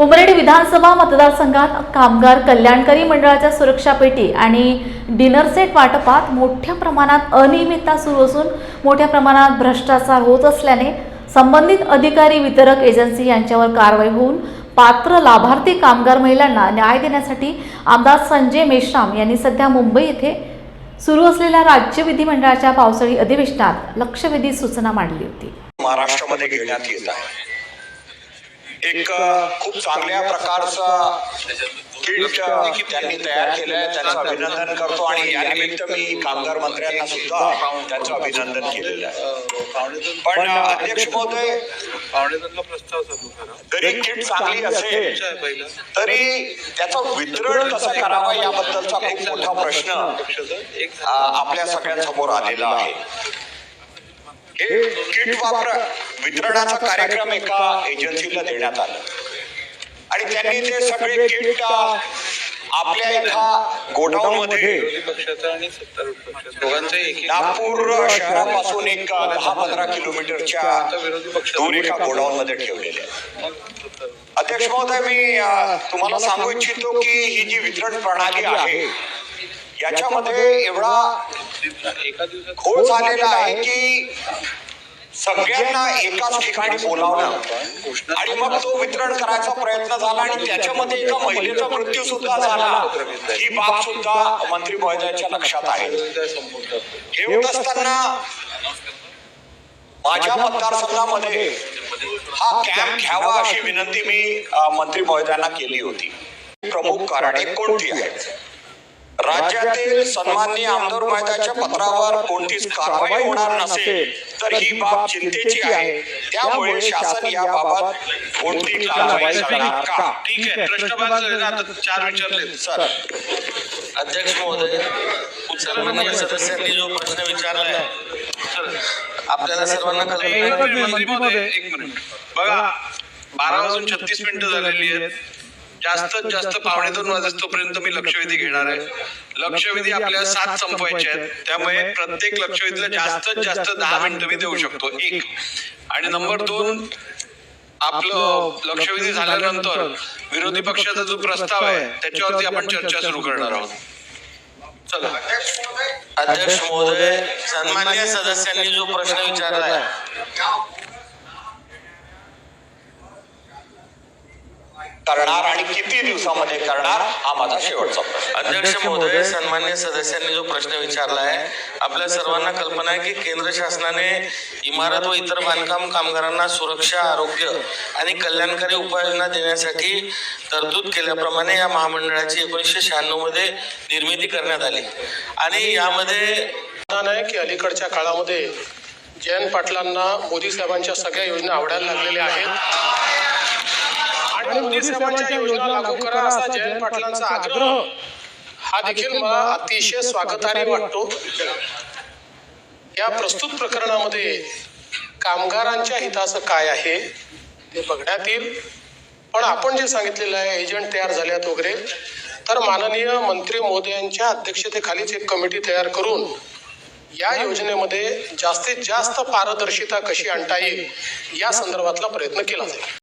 उमरेड विधानसभा मतदारसंघात कामगार कल्याणकारी मंडळाच्या सुरक्षा पेटी आणि डिनर सेट वाटपात मोठ्या प्रमाणात अनियमितता सुरू असून मोठ्या प्रमाणात भ्रष्टाचार होत असल्याने संबंधित अधिकारी वितरक एजन्सी यांच्यावर कारवाई होऊन पात्र लाभार्थी कामगार महिलांना न्याय देण्यासाठी आमदार संजय मेश्राम यांनी सध्या मुंबई येथे सुरू असलेल्या राज्य विधिमंडळाच्या पावसाळी अधिवेशनात लक्षवेधी सूचना मांडली होती. महाराष्ट्रामध्ये घेण्यात येत आहे. एक खूप चांगल्या प्रकारचा किट त्यांनी तयार केलंय त्याचं अभिनंदन करतो आणि या निमित्त मी कामगार मंत्र्यांना सुद्धा त्यांचं अभिनंदन केलेलं आहे. पण अध्यक्ष महोदय जरी किट चांगली असेल आहे तरी त्याचं वितरण कसं करावं याबद्दलचा खूप मोठा प्रश्न आपल्या सगळ्यांसमोर आलेला आहे. हे किट वापर. वितरणाचा कार्यक्रम एका एजन्सीला देण्यात आला. आणि त्यांनी ते सगळे किट आपल्या एका गोडाऊन मध्ये नागपूर शहरापासून एक दहा पंधरा किलोमीटरच्या आता विरोधी पक्ष दूर एका गोडाऊन मध्ये ठेवलेले आहे अध्यक्ष महोदय मी तुम्हाला सांगू इच्छितो की ही जी वितरण प्रणाली आहे याच्यामध्ये एवढा घोळ झालेला आहे की सगळ्यांना एकाच ठिकाणी बोलावलं आणि मग तो वितरण करायचा प्रयत्न झाला आणि त्याच्यामध्ये एका महिलेचा मृत्यू सुद्धा झाला. ही बाब सुद्धा मंत्री महोदयांच्या लक्षात आहे. हे होत असताना माझ्या मतदारसंघामध्ये हा कॅम्प घ्यावा अशी विनंती मी मंत्री महोदयांना केली होती. प्रमुख कारणे कोणती आहेत राज्यातील सन्माननीय आमदार महोदयाच्या पत्रावर कोणतीच कारवाई होणार नसेल. तर ही बाब चिंतेची आहे. त्यामुळे शासन याबाबत कोणती कारवाई करणार का? ठीक आहे. प्रश्नभाग झाले ना, आता चार विचारले. सर. अध्यक्ष महोदय सन्माननीय सदस्यांनी जो प्रश्न विचारलाय आपल्याला सर्वांना एक मिनिट. बघा बारा वाजून छत्तीस मिनिटं झालेली आहेत. जास्तीत जास्त पावणे दोन वाजेपर्यंत मी लक्षवेधी घेणार आहे. लक्षवेधी आपल्याला सात संपवायचे आहेत. त्यामुळे प्रत्येक लक्षवेधीला जास्तीत जास्त दहा मिनिटं मी देऊ शकतो. एक. आणि नंबर दोन आपलं लक्षवेधी झाल्यानंतर विरोधी पक्षाचा जो प्रस्ताव आहे त्याच्यावरती आपण चर्चा सुरू करणार आहोत. चला. अध्यक्ष महोदय सन्माननीय सदस्यांनी जो प्रश्न विचारलाय. करणार आणि किती दिवसामध्ये करणार हा माझा शेवटचा प्रश्न. अध्यक्ष महोदय सन्मान्य सदस्यांनी जो प्रश्न विचारला आहे आपल्या सर्वांना कल्पना आहे की केंद्र शासनाने इमारत व इतर बांधकाम कामगारांना सुरक्षा आरोग्य आणि कल्याणकारी उपाययोजना देण्यासाठी तरतूद केल्याप्रमाणे या महामंडळाची एकोणीसशे शहाण्णवमध्ये निर्मिती करण्यात आली. आणि यामध्ये आहे की अलीकडच्या काळामध्ये जयंत पाटलांना मोदी साहेबांच्या सगळ्या योजना आवडायला लागलेल्या आहेत. आणि मोदी साहेबांच्या योजना लागू करा असा जयंत पाटलांचा आग्रह. हा देखील मला अतिशय स्वागतार्ह वाटतो. या प्रस्तुत प्रकरणामध्ये कामगारांच्या हिताचं काय आहे ते बघण्यात येईल पण आपण जे सांगितलेलं आहे एजंट तयार झाल्यात वगैरे तर माननीय मंत्री महोदयांच्या अध्यक्षतेखालीच एक कमिटी तयार करून या योजनेमध्ये जास्तीत जास्त पारदर्शिता कशी आणता येईल या संदर्भातला प्रयत्न केला जाईल.